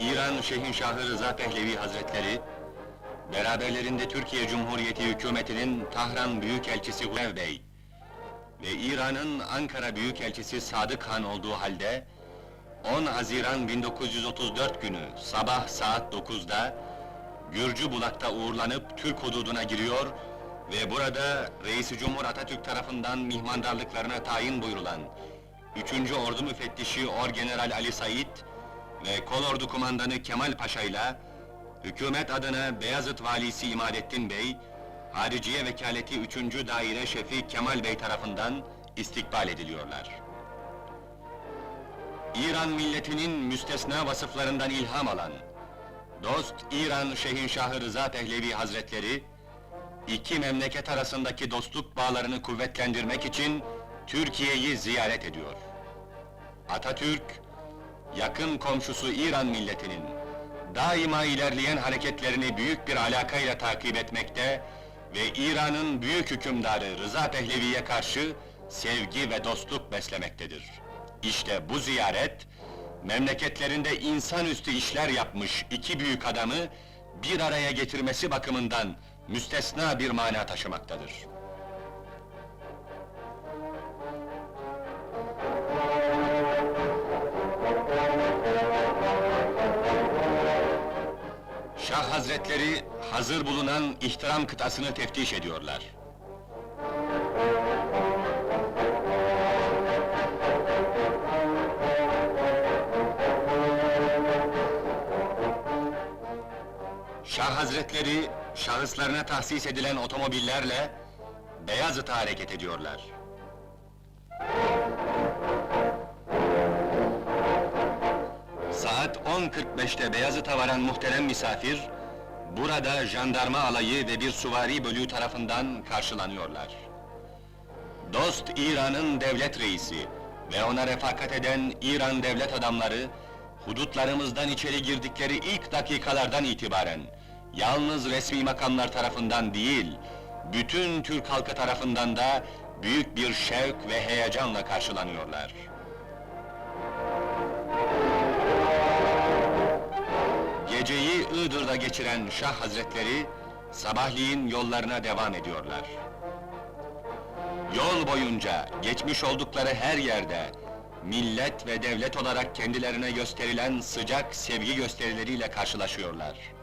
İran Şehinşahı Rıza Pehlevi Hazretleri, beraberlerinde Türkiye Cumhuriyeti Hükümeti'nin Tahran Büyükelçisi Hulev Bey ve İran'ın Ankara Büyükelçisi Sadık Han olduğu halde 10 Haziran 1934 günü sabah saat 9'da Gürcü Bulak'ta uğurlanıp Türk hududuna giriyor ve burada Reisi Cumhur Atatürk tarafından mihmandarlıklarına tayin buyurulan 3. Ordu Müfettişi Orgeneral Ali Said ve Kolordu Kumandanı Kemal Paşa ile hükümet adına Beyazıt Valisi İmadettin Bey, Hariciye Vekaleti 3. Daire Şefi Kemal Bey tarafından istikbal ediliyorlar. İran milletinin müstesna vasıflarından ilham alan, dost İran Şehinşahı Rıza Pehlevi Hazretleri, iki memleket arasındaki dostluk bağlarını kuvvetlendirmek için Türkiye'yi ziyaret ediyor. Atatürk, yakın komşusu İran milletinin daima ilerleyen hareketlerini büyük bir alakayla takip etmekte ve İran'ın büyük hükümdarı Rıza Pehlevi'ye karşı sevgi ve dostluk beslemektedir. İşte bu ziyaret, memleketlerinde insanüstü işler yapmış iki büyük adamı bir araya getirmesi bakımından müstesna bir mana taşımaktadır. Hazretleri hazır bulunan ihtiram kıtasını teftiş ediyorlar. Şah Hazretleri şahıslarına tahsis edilen otomobillerle Beyazıt'a hareket ediyorlar. Saat 10.45'te Beyazıt'a varan muhterem misafir, burada jandarma alayı ve bir suvari bölüğü tarafından karşılanıyorlar. Dost İran'ın devlet reisi ve ona refakat eden İran devlet adamları, hudutlarımızdan içeri girdikleri ilk dakikalardan itibaren, yalnız resmi makamlar tarafından değil, bütün Türk halkı tarafından da büyük bir şevk ve heyecanla karşılanıyorlar. Geçiren Şah Hazretleri, sabahleyin yollarına devam ediyorlar. Yol boyunca, geçmiş oldukları her yerde, millet ve devlet olarak kendilerine gösterilen sıcak sevgi gösterileriyle karşılaşıyorlar.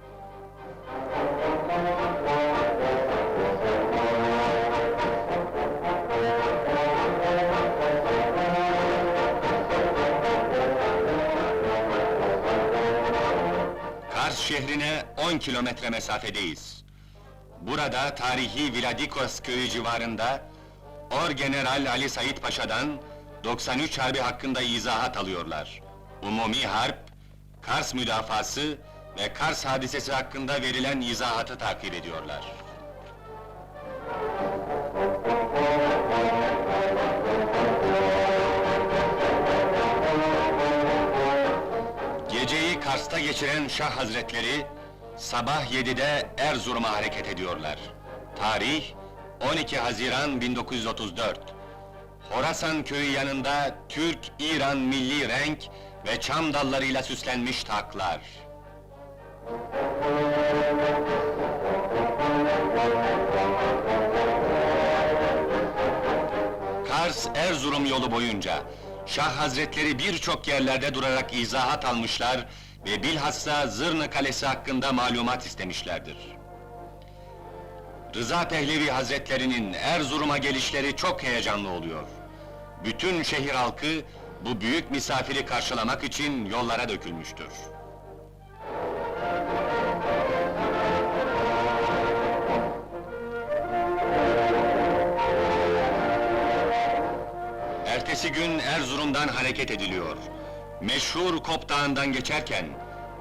Şehrine 10 kilometre mesafedeyiz. Burada tarihi Vladikos köyü civarında Orgeneral Ali Said Paşa'dan 93 Harbi hakkında izahat alıyorlar. Umumi harp, Kars müdafası ve Kars hadisesi hakkında verilen izahatı takip ediyorlar. Kars'ta geçiren Şah Hazretleri, sabah 7'de Erzurum'a hareket ediyorlar. Tarih, 12 Haziran 1934. Horasan köyü yanında Türk-İran milli renk ve çam dallarıyla süslenmiş taklar. Kars-Erzurum yolu boyunca Şah Hazretleri birçok yerlerde durarak izahat almışlar ve bilhassa Zırnı Kalesi hakkında malumat istemişlerdir. Rıza Pehlevi Hazretlerinin Erzurum'a gelişleri çok heyecanlı oluyor. Bütün şehir halkı bu büyük misafiri karşılamak için yollara dökülmüştür. Ertesi gün Erzurum'dan hareket ediliyor. Meşhur Kop Dağı'ndan geçerken,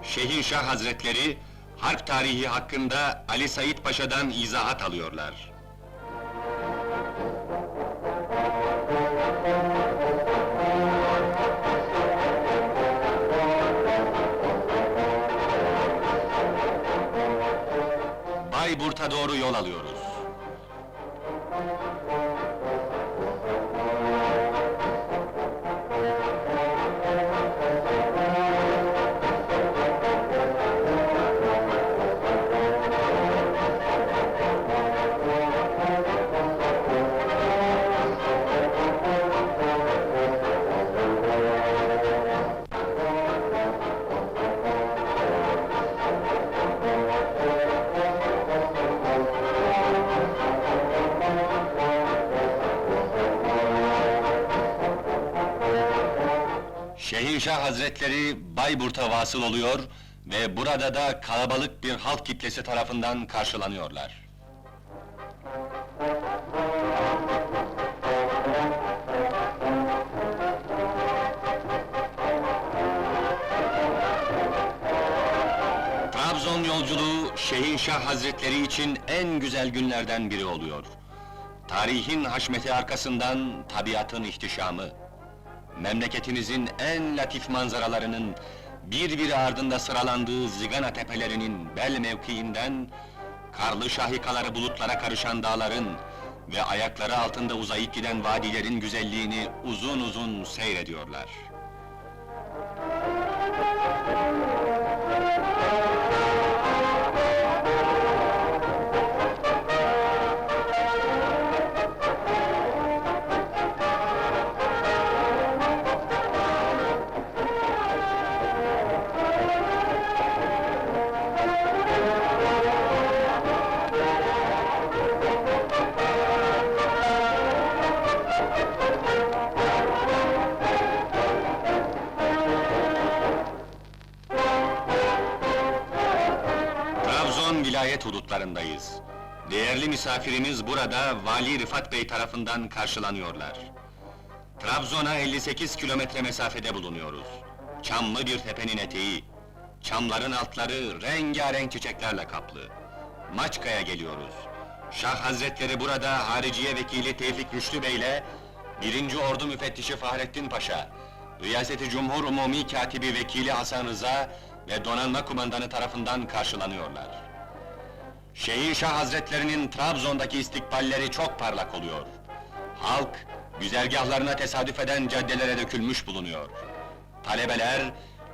Şehinşah Hazretleri, harp tarihi hakkında Ali Said Paşa'dan izahat alıyorlar. Bayburt'a doğru yol alıyoruz. Şehinşah Hazretleri Bayburt'a vasıl oluyor ve burada da kalabalık bir halk kitlesi tarafından karşılanıyorlar. Trabzon yolculuğu Şehinşah Hazretleri için en güzel günlerden biri oluyor. Tarihin haşmeti arkasından tabiatın ihtişamı, memleketimizin en latif manzaralarının birbiri ardında sıralandığı Zigana tepelerinin bel mevkiinden karlı şahikaları bulutlara karışan dağların ve ayakları altında uzayıp giden vadilerin güzelliğini uzun uzun seyrediyorlar. Hudutlarındayız. Değerli misafirimiz burada Vali Rıfat Bey tarafından karşılanıyorlar. Trabzon'a 58 kilometre mesafede bulunuyoruz. Çamlı bir tepenin eteği. Çamların altları rengarenk çiçeklerle kaplı. Maçka'ya geliyoruz. Şah Hazretleri burada Hariciye Vekili Tevfik Rüştü Bey'le 1. Ordu Müfettişi Fahrettin Paşa, Riyaseti Cumhur Umumi Katibi Vekili Hasan Rıza ve Donanma Kumandanı tarafından karşılanıyorlar. Şehinşah Hazretlerinin Trabzon'daki istikballeri çok parlak oluyor. Halk, güzergahlarına tesadüf eden caddelere dökülmüş bulunuyor. Talebeler,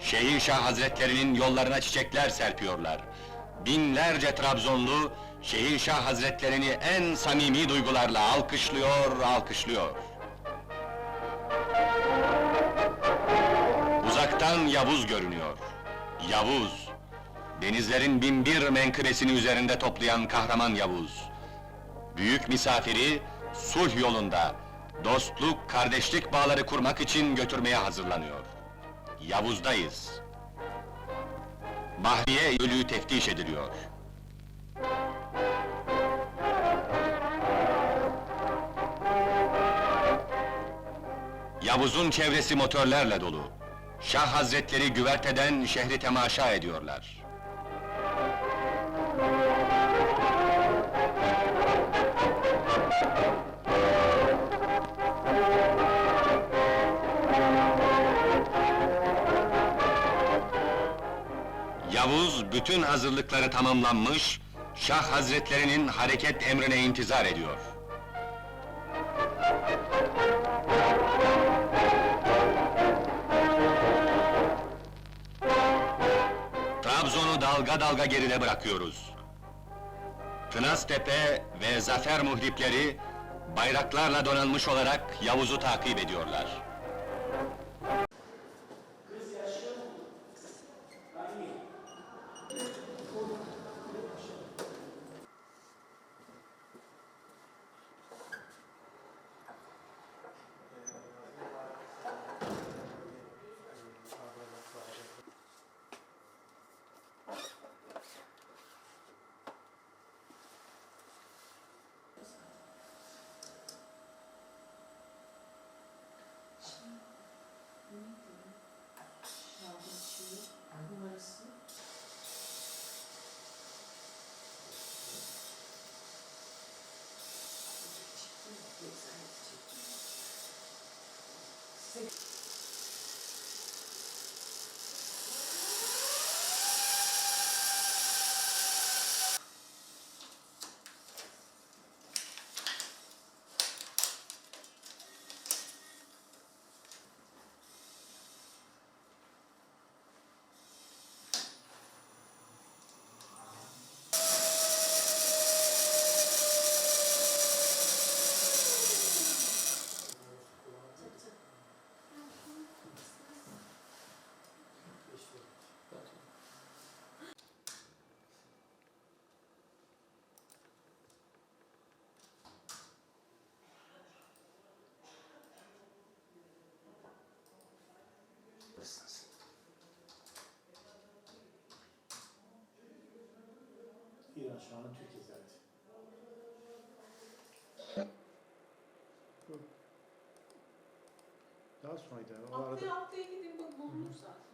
Şehinşah Hazretlerinin yollarına çiçekler serpiyorlar. Binlerce Trabzonlu, Şehinşah Hazretlerini en samimi duygularla alkışlıyor, alkışlıyor. Uzaktan Yavuz görünüyor. Yavuz! Denizlerin binbir menkıbesini üzerinde toplayan kahraman Yavuz. Büyük misafiri, sulh yolunda, dostluk, kardeşlik bağları kurmak için götürmeye hazırlanıyor. Yavuz'dayız. Bahriye ölüyü teftiş ediliyor. Yavuz'un çevresi motorlarla dolu. Şah Hazretleri güverteden şehri temaşa ediyorlar. Bütün hazırlıkları tamamlanmış, Şah Hazretlerinin hareket emrine intizar ediyor. Trabzon'u dalga dalga geride bırakıyoruz. Tınaztepe ve Zafer muhripleri bayraklarla donanmış olarak Yavuz'u takip ediyorlar. Şahı'nın Türkiye ziyareti. Bu. Daha sonraydı. O arada... Zaten.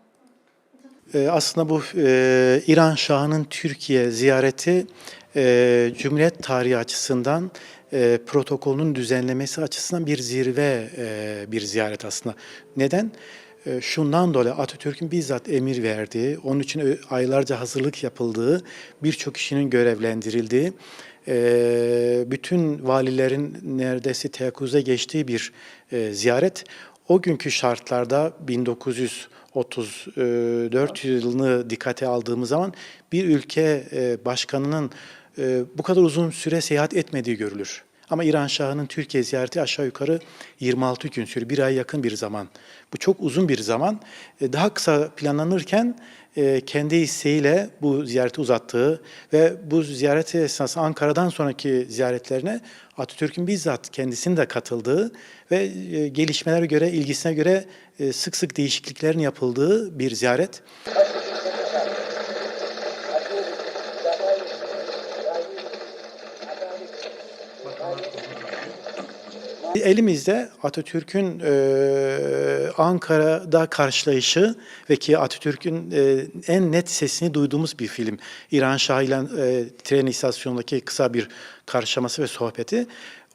Ee, aslında bu e, İran Şahı'nın Türkiye ziyareti e, Cumhuriyet tarihi açısından e, protokolün düzenlemesi açısından bir zirve e, bir ziyaret aslında. Neden? E, şundan dolayı Atatürk'ün bizzat emir verdiği, onun için aylarca hazırlık yapıldığı, birçok kişinin görevlendirildiği, e, bütün valilerin neredeyse teyakkuza geçtiği bir e, ziyaret. O günkü şartlarda 1934 yılını dikkate aldığımız zaman bir ülke e, başkanının e, bu kadar uzun süre seyahat etmediği görülür. Ama İran Şahı'nın Türkiye ziyareti aşağı yukarı 26 gün sürüyor. Bir ay yakın bir zaman. Bu çok uzun bir zaman. E, Daha kısa planlanırken e, kendi isteğiyle bu ziyareti uzattığı ve bu ziyareti esnasında Ankara'dan sonraki ziyaretlerine Atatürk'ün bizzat kendisinin de katıldığı ve e, gelişmelere göre, ilgisine göre sık sık değişikliklerin yapıldığı bir ziyaret. Elimizde Atatürk'ün e, Ankara'da karşılayışı ve ki Atatürk'ün e, en net sesini duyduğumuz bir film. İran Şahı ile e, tren istasyonundaki kısa bir karşılaması ve sohbeti.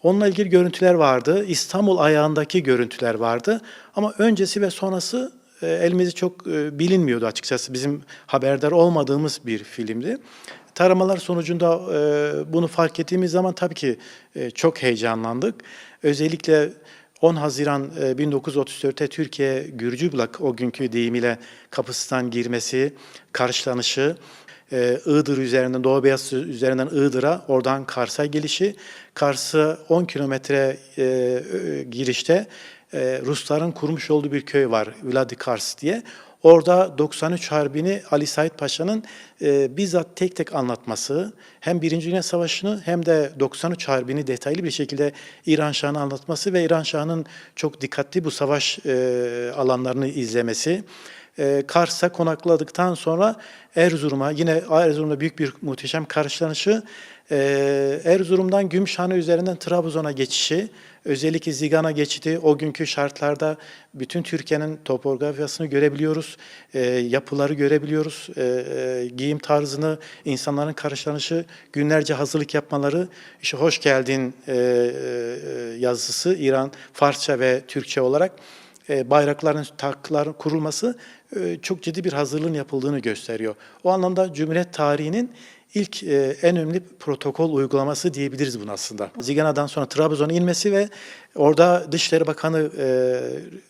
Onunla ilgili görüntüler vardı. İstanbul ayağındaki görüntüler vardı. Ama öncesi ve sonrası e, elimizde çok e, bilinmiyordu açıkçası. Bizim haberdar olmadığımız bir filmdi. Taramalar sonucunda e, bunu fark ettiğimiz zaman tabii ki e, çok heyecanlandık. Özellikle 10 Haziran e, 1934'te Türkiye Gürcüblak o günkü deyimiyle kapısından girmesi, karşılanışı, e, Iğdır üzerinden, Doğu Beyaz üzerinden Iğdır'a, oradan Kars'a gelişi, Kars'a 10 kilometre e, girişte e, Rusların kurmuş olduğu bir köy var, Vladikars diye. Orada 93 Harbi'ni Ali Said Paşa'nın e, bizzat tek tek anlatması, hem Birinci Dünya Savaşı'nı hem de 93 Harbi'ni detaylı bir şekilde İran Şahı'nın anlatması ve İran Şahı'nın çok dikkatli bu savaş e, alanlarını izlemesi. E, Kars'a konakladıktan sonra Erzurum'a, yine Erzurum'da büyük bir muhteşem karşılanışı, e, Erzurum'dan Gümüşhane üzerinden Trabzon'a geçişi, özellikle Zigana geçidi, o günkü şartlarda bütün Türkiye'nin topografyasını görebiliyoruz, e, yapıları görebiliyoruz, e, giyim tarzını, insanların karşılanışı, günlerce hazırlık yapmaları, işte hoş geldin e, e, yazısı İran, Farsça ve Türkçe olarak. Bayrakların, takların kurulması çok ciddi bir hazırlığın yapıldığını gösteriyor. O anlamda Cumhuriyet tarihinin ilk e, en önemli protokol uygulaması diyebiliriz bunu aslında. Zigana'dan sonra Trabzon'a inmesi ve orada Dışişleri Bakanı e,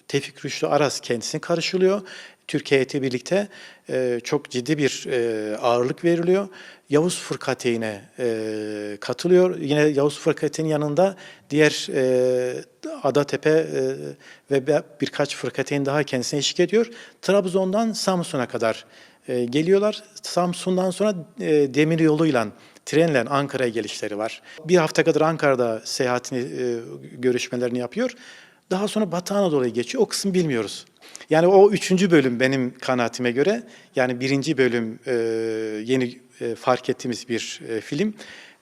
Tevfik Rüştü Aras kendisini karşılıyor. Türkiye birlikte e, çok ciddi bir e, ağırlık veriliyor. Yavuz Fırkateyn'e e, katılıyor. Yine Yavuz Fırkateyn'in yanında diğer e, Adatepe e, ve birkaç fırkateyn daha kendisine eşlik ediyor. Trabzon'dan Samsun'a kadar e, geliyorlar. Samsun'dan sonra e, demir yoluyla trenle Ankara'ya gelişleri var. Bir hafta kadar Ankara'da seyahatini, e, görüşmelerini yapıyor. Daha sonra Batı Anadolu'ya geçiyor. O kısmı bilmiyoruz. Yani o üçüncü bölüm benim kanaatime göre, yani birinci bölüm e, yeni e, fark ettiğimiz bir e, film.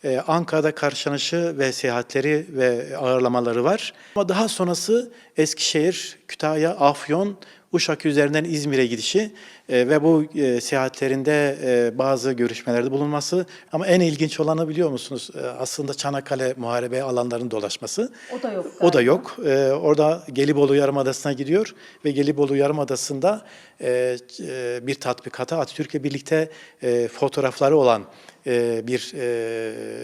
E, Ankara'da karşılanışı ve seyahatleri ve ağırlamaları var. Ama daha sonrası Eskişehir, Kütahya, Afyon, Uşak üzerinden İzmir'e gidişi e, ve bu e, seyahatlerinde e, bazı görüşmelerde bulunması. Ama en ilginç olanı biliyor musunuz? E, aslında Çanakkale muharebe alanlarının dolaşması. O da yok O da galiba. yok. Ee, orada Gelibolu Yarımadası'na gidiyor ve Gelibolu Yarımadası'nda e, e, bir tatbikata Atatürk'le birlikte e, fotoğrafları olan bir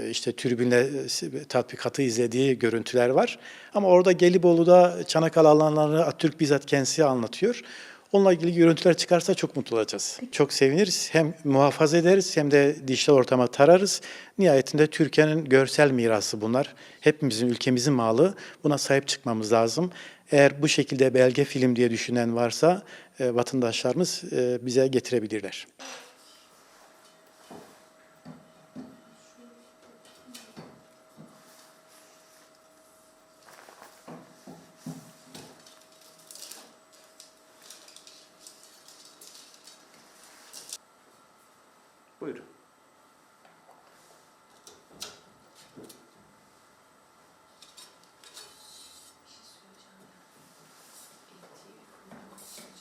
işte tribünle e, tatbikatı izlediği görüntüler var. Ama orada Gelibolu'da Çanakkale alanlarını Atatürk bizzat kendisi anlatıyor. Onunla ilgili görüntüler çıkarsa çok mutlu olacağız. Çok seviniriz. Hem muhafaza ederiz hem de dijital ortama tararız. Nihayetinde Türkiye'nin görsel mirası bunlar. Hepimizin, ülkemizin malı. Buna sahip çıkmamız lazım. Eğer bu şekilde belge film diye düşünen varsa e, vatandaşlarımız e, bize getirebilirler.